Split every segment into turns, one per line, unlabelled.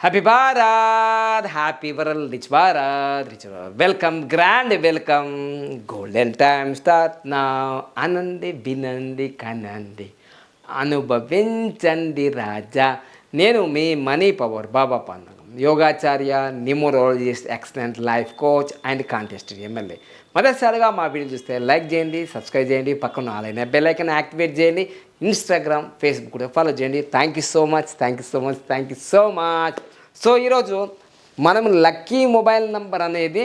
Happy Bharat happy world rich Bharat rich welcome grand welcome golden time start నా అనండి వినండి కనండి అనుభవించండి రాజా నేను మీ మనీ పవర్ బాబా పండుగ యోగాచార్య numerologist excellent life coach and contest MLA మొదటిసారిగా మా వీడియో చూస్తే లైక్ చేయండి సబ్స్క్రైబ్ చేయండి పక్కన ఆలైన బెల్ యాక్టివేట్ చేయండి. ఇన్స్టాగ్రామ్ ఫేస్బుక్ కూడా ఫాలో చేయండి. Thank you so much thank you so much thank you so much so ఈరోజు మనం లక్కీ మొబైల్ నంబర్ అనేది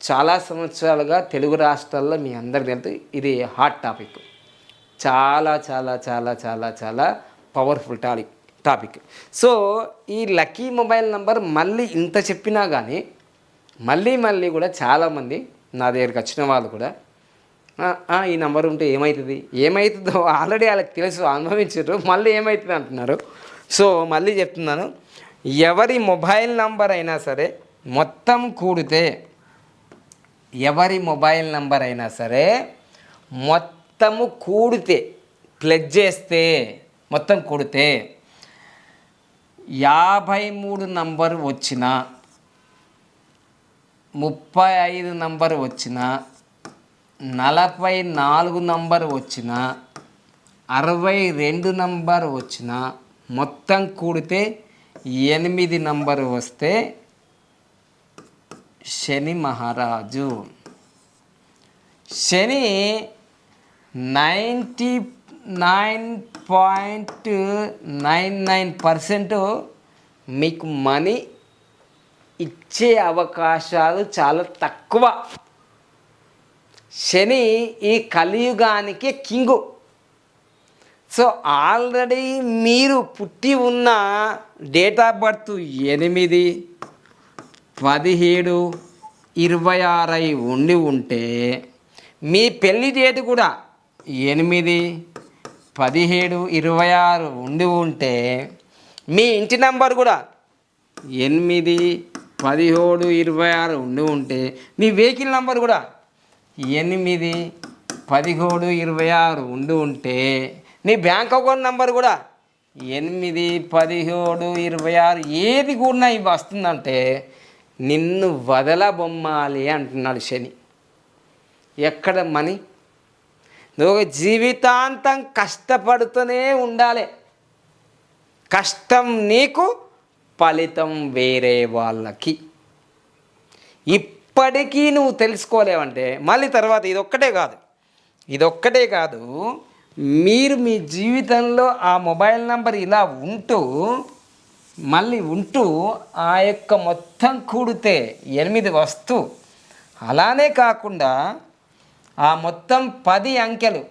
చాలా సంవత్సరాలుగా తెలుగు రాష్ట్రాల్లో మీ అందరికీ తెలుసు. ఇది హాట్ టాపిక్. చాలా చాలా చాలా చాలా చాలా పవర్ఫుల్ టాపిక్ టాపిక్. సో ఈ లక్కీ మొబైల్ నంబర్ మళ్ళీ ఇంత చెప్పినా కానీ మళ్ళీ మళ్ళీ కూడా చాలామంది నా దగ్గరికి వచ్చిన వాళ్ళు కూడా ఈ నంబర్ ఉంటే ఏమవుతుంది ఏమవుతుందో ఆల్రెడీ వాళ్ళకి తెలుసు అనుభవించారు మళ్ళీ ఏమవుతుంది అంటున్నారు. సో మళ్ళీ చెప్తున్నాను. ఎవరి మొబైల్ నంబర్ అయినా సరే మొత్తం కూడితే ఎవరి మొబైల్ నంబర్ అయినా సరే మొత్తము కూడితే ప్లెజ్ చేస్తే మొత్తం కూడితే యాభై మూడు నంబర్ వచ్చిన ముప్పై ఐదు నంబర్ వచ్చిన నలభై నాలుగు నంబర్ వచ్చిన అరవై రెండు నంబర్ వచ్చిన మొత్తం కూడితే ఎనిమిది నంబరు వస్తే శని మహారాజు. Shani ninety nine point nine nine percent మీకు మనీ ఇచ్చే అవకాశాలు చాలా తక్కువ. శని ఈ కలియుగానికి కింగు. సో ఆల్రెడీ మీరు పుట్టి ఉన్న డేట్ ఆఫ్ బర్త్ ఎనిమిది పదిహేడు ఇరవై ఆరై ఉండి ఉంటే మీ పెళ్ళి డేట్ కూడా ఎనిమిది పదిహేడు ఇరవై ఆరు ఉండి ఉంటే మీ ఇంటి నంబర్ కూడా ఎనిమిది పదిహేడు ఇరవై ఆరు ఉండి ఉంటే మీ వెహికల్ నంబర్ కూడా ఎనిమిది పదిహేడు ఇరవై ఆరు ఉండి ఉంటే నీ బ్యాంక్ అకౌంట్ నెంబర్ కూడా ఎనిమిది పదిహేడు ఇరవై ఆరు ఏది కూడా ఇవి వస్తుందంటే నిన్ను వదలబొమ్మాలి అంటున్నాడు శని. ఎక్కడ మనీ? నువ్వు జీవితాంతం కష్టపడుతూనే ఉండాలి. కష్టం నీకు ఫలితం వేరే వాళ్ళకి. ఇప్పటికీ నువ్వు తెలుసుకోలేవంటే మళ్ళీ తర్వాత ఇదొక్కటే కాదు. ఇదొక్కటే కాదు మీరు మీ జీవితంలో ఆ మొబైల్ నంబర్ ఇలా ఉంటూ మళ్ళీ ఉంటూ ఆ యొక్క మొత్తం కూడితే ఎనిమిది వస్తూ అలానే కాకుండా ఆ మొత్తం పది అంకెలు.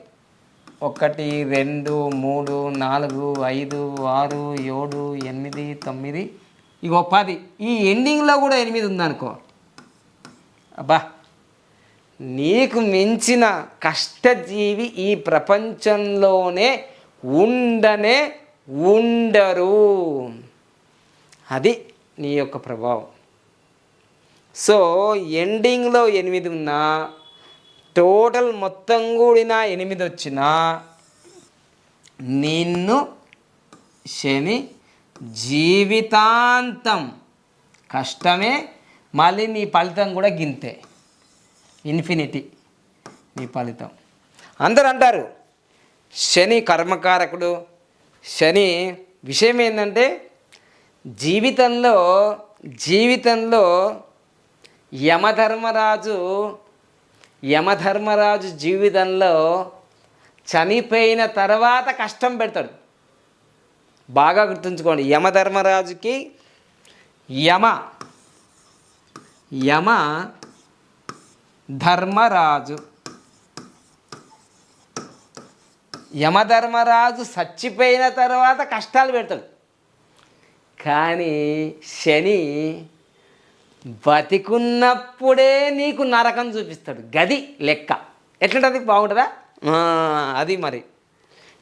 ఒకటి రెండు మూడు నాలుగు ఐదు ఆరు ఏడు ఎనిమిది తొమ్మిది. ఇగో పది. ఈ ఎండింగ్లో కూడా ఎనిమిది ఉందనుకో. అబ్బా! నీకు మించిన కష్టజీవి ఈ ప్రపంచంలోనే ఉండనే ఉండరు. అది నీ యొక్క ప్రభావం. సో ఎండింగ్లో ఎనిమిది ఉన్నా టోటల్ మొత్తం కూడిన ఎనిమిది వచ్చినా నిన్ను శని జీవితాంతం కష్టమే మళ్ళీ నీ ఫలితం కూడా గింతే. ఇన్ఫినిటీ నీ ఫలితం. అందరు అంటారు శని కర్మకారకుడు. శని విషయం ఏంటంటే జీవితంలో జీవితంలో యమధర్మరాజు యమధర్మరాజు జీవితంలో చనిపోయిన తర్వాత కష్టం పెడతాడు. బాగా గుర్తుంచుకోండి యమధర్మరాజుకి యమ యమ ధర్మరాజు. యమధర్మరాజు చచ్చిపోయిన తర్వాత కష్టాలు పెడతాడు. కానీ శని బతికున్నప్పుడే నీకు నరకం చూపిస్తాడు. గది లెక్క. ఎట్లుంటుంది? బాగుంటుందా? అది మరి.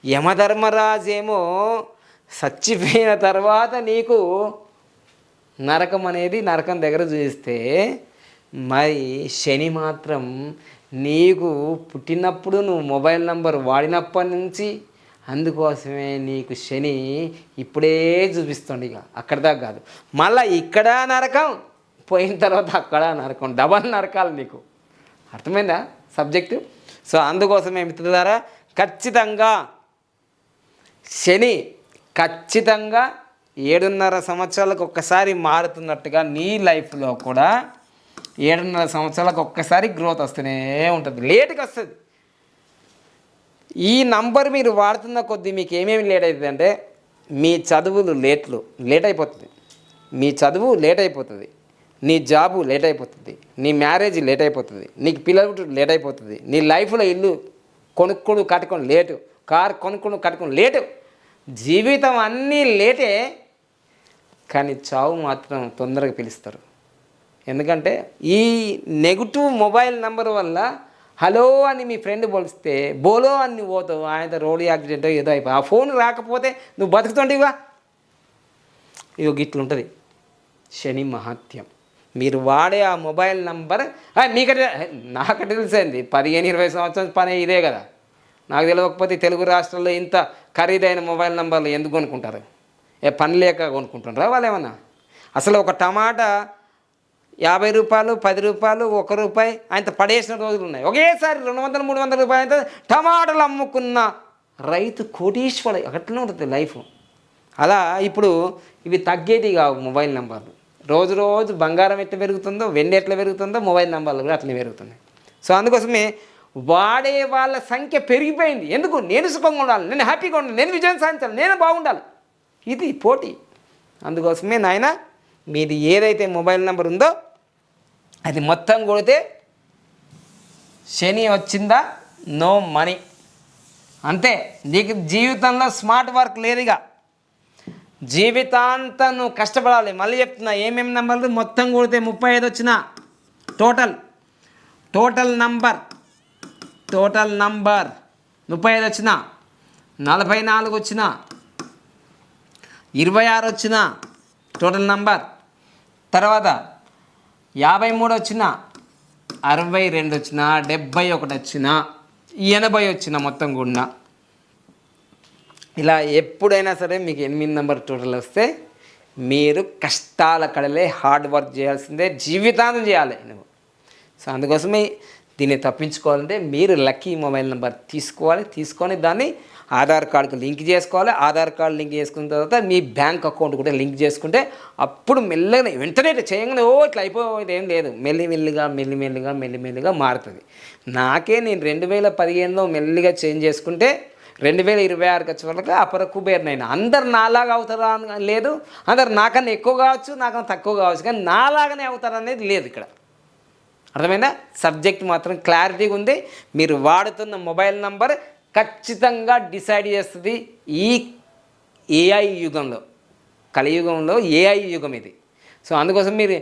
యమధర్మరాజు ఏమో చచ్చిపోయిన తర్వాత నీకు నరకం అనేది నరకం దగ్గర చూపిస్తే మరి శని మాత్రం నీకు పుట్టినప్పుడు నువ్వు మొబైల్ నంబర్ వాడినప్పటి నుంచి అందుకోసమే నీకు శని ఇప్పుడే చూపిస్తుంది ఇక. అక్కడ దాకా కాదు. మళ్ళీ ఇక్కడ నరకం పోయిన తర్వాత అక్కడ నరకం. డబల్ నరకాలు నీకు. అర్థమైందా సబ్జెక్టు? సో అందుకోసమే మిత్రులారా ఖచ్చితంగా శని ఖచ్చితంగా ఏడున్నర సంవత్సరాలకు ఒక్కసారి మారుతున్నట్టుగా నీ లైఫ్లో కూడా ఏడున్నర సంవత్సరాలకు ఒక్కసారి గ్రోత్ వస్తూనే ఉంటుంది. లేట్గా వస్తుంది. ఈ నంబర్ మీరు వాడుతున్న కొద్దీ మీకు ఏమేమి లేట్ అవుతుంది అంటే మీ చదువులు లేట్లు లేట్ అయిపోతుంది. మీ చదువు లేట్ అయిపోతుంది. నీ జాబు లేట్ అయిపోతుంది. నీ మ్యారేజ్ లేట్ అయిపోతుంది. నీకు పిల్లలు లేట్ అయిపోతుంది. నీ లైఫ్లో ఇల్లు కొనుక్కోడు కట్టుకొని లేటు కారు కొనుక్కోడు కట్టుకొని లేటు జీవితం అన్నీ లేటే కానీ చావు మాత్రం తొందరగా పిలుస్తారు. ఎందుకంటే ఈ నెగిటివ్ మొబైల్ నెంబర్ వల్ల హలో అని మీ ఫ్రెండ్ పోలిస్తే బోలో అని నువ్వు పోతావు ఆయన రోడ్ యాక్సిడెంట్ ఏదో అయిపోయి ఆ ఫోన్ రాకపోతే నువ్వు బతుకుతుండేవా ఇగో ఇట్లుంటుంది శని మహత్యం మీరు వాడే ఆ మొబైల్ నంబర్ మీకంటే నాకంటే తెలిసింది పదిహేను ఇరవై సంవత్సరాల పని ఇదే కదా. నాకు తెలియకపోతే తెలుగు రాష్ట్రాల్లో ఇంత ఖరీదైన మొబైల్ నంబర్లు ఎందుకు కొనుక్కుంటారు? ఏ పని లేక కొనుక్కుంటుంటారా వాళ్ళు ఏమన్నా? అసలు ఒక టమాటా యాభై రూపాయలు పది రూపాయలు ఒక రూపాయి ఆయన పడేసిన రోజులు ఉన్నాయి. ఒకేసారి రెండు వందలు మూడు వందల రూపాయలు టమాటాలు అమ్ముకున్న రైతు కోటీశ్వర అట్లనే ఉంటుంది లైఫ్. అలా ఇప్పుడు ఇవి తగ్గేది కావు మొబైల్ నెంబర్లు. రోజు రోజు బంగారం ఎట్లా పెరుగుతుందో వెండి ఎట్లా పెరుగుతుందో మొబైల్ నెంబర్లు కూడా అట్లనే పెరుగుతున్నాయి. సో అందుకోసమే వాడే వాళ్ళ సంఖ్య పెరిగిపోయింది. ఎందుకు? నేను సుఖంగా ఉండాలి నేను హ్యాపీగా ఉండాలి నేను విజయం సాధించాలి నేను బాగుండాలి. ఇది పోటీ. అందుకోసమే నాయన మీది ఏదైతే మొబైల్ నెంబర్ ఉందో అది మొత్తం కొడితే శని వచ్చిందా? నో మనీ అంతే. నీకు జీవితంలో స్మార్ట్ వర్క్ లేదుగా. జీవితాంతం నువ్వు కష్టపడాలి. మళ్ళీ చెప్తున్నా ఏమేమి నెంబర్లు? మొత్తం కొడితే ముప్పై ఐదు వచ్చిన total total number total number ముప్పై ఐదు వచ్చిన నలభై నాలుగు వచ్చిన ఇరవై ఆరు వచ్చిన టోటల్ నంబర్ తర్వాత యాభై మూడు వచ్చిన అరవై రెండు వచ్చిన డెబ్బై ఒకటి వచ్చిన ఎనభై వచ్చిన మొత్తం కూడా ఇలా ఎప్పుడైనా సరే మీకు ఎనిమిది నెంబర్ టోటల్ వస్తే మీరు కష్టాల కడలే హార్డ్ వర్క్ చేయాల్సిందే జీవితాంతం చేయాలి నువ్వు. సో అందుకోసమే దీన్ని తప్పించుకోవాలంటే మీరు లక్కీ మొబైల్ నెంబర్ తీసుకోవాలి. తీసుకొని దాన్ని ఆధార్ కార్డుకు లింక్ చేసుకోవాలి. ఆధార్ కార్డు లింక్ చేసుకున్న తర్వాత మీ బ్యాంక్ అకౌంట్ కూడా లింక్ చేసుకుంటే అప్పుడు మెల్లగా వెంటనే చేయగానే ఓ ఇట్లా అయిపోయేది ఏం లేదు. మెల్లిమెల్లిగా మెల్లిమెల్లిగా మెల్లిమెల్లిగా మారుతుంది. నాకే నేను రెండు వేల పదిహేనులో మెల్లిగా చేంజ్ చేసుకుంటే రెండు వేల ఇరవై ఆరుకి వచ్చే వరకు అపర కుబేర్నైనా అందరు నాలాగా అవుతారా లేదు. అందరు నాకన్నా ఎక్కువ కావచ్చు నాకన్నా తక్కువ కావచ్చు. కానీ నాలాగానే అవుతారనేది లేదు ఇక్కడ. అర్థమైందా? సబ్జెక్ట్ మాత్రం క్లారిటీగా ఉంది. మీరు వాడుతున్న మొబైల్ నంబర్ ఖచ్చితంగా డిసైడ్ చేస్తుంది ఈ ఏఐ యుగంలో. కలియుగంలో ఏఐ యుగం ఇది. సో అందుకోసం మీరు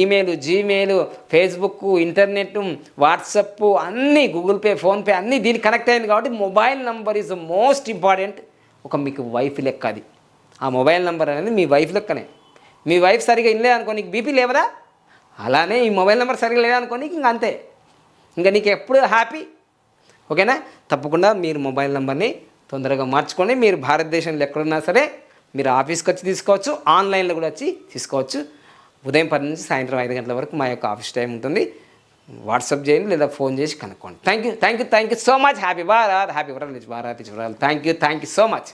email Gmail Facebook internet WhatsApp అన్నీ గూగుల్ పే ఫోన్పే అన్నీ దీనికి కనెక్ట్ అయింది కాబట్టి mobile number is most important ఒక మీకు వైఫ్ లెక్క అది. ఆ మొబైల్ నెంబర్ అనేది మీ వైఫ్ లెక్కనే. మీ వైఫ్ సరిగా ఇల్లే అనుకో నీకు బీపీ లేవదా అలానే ఈ మొబైల్ నెంబర్ సరిగ్గా లేదనుకోండి ఇంక అంతే. ఇంకా నీకు ఎప్పుడు హ్యాపీ? ఓకేనా? తప్పకుండా మీరు మొబైల్ నెంబర్ని తొందరగా మార్చుకోండి మీరు భారతదేశంలో ఎక్కడున్నా సరే మీరు ఆఫీస్కి వచ్చి తీసుకోవచ్చు ఆన్లైన్లో కూడా వచ్చి తీసుకోవచ్చు. ఉదయం పది నుంచి సాయంత్రం ఐదు గంటల వరకు మా యొక్క ఆఫీస్ టైం ఉంటుంది. వాట్సాప్ చేయండి లేదా ఫోన్ చేసి కనుక్కోండి. Thank you thank you thank you so much happy Bharat happy world Bharat thank you thank you so much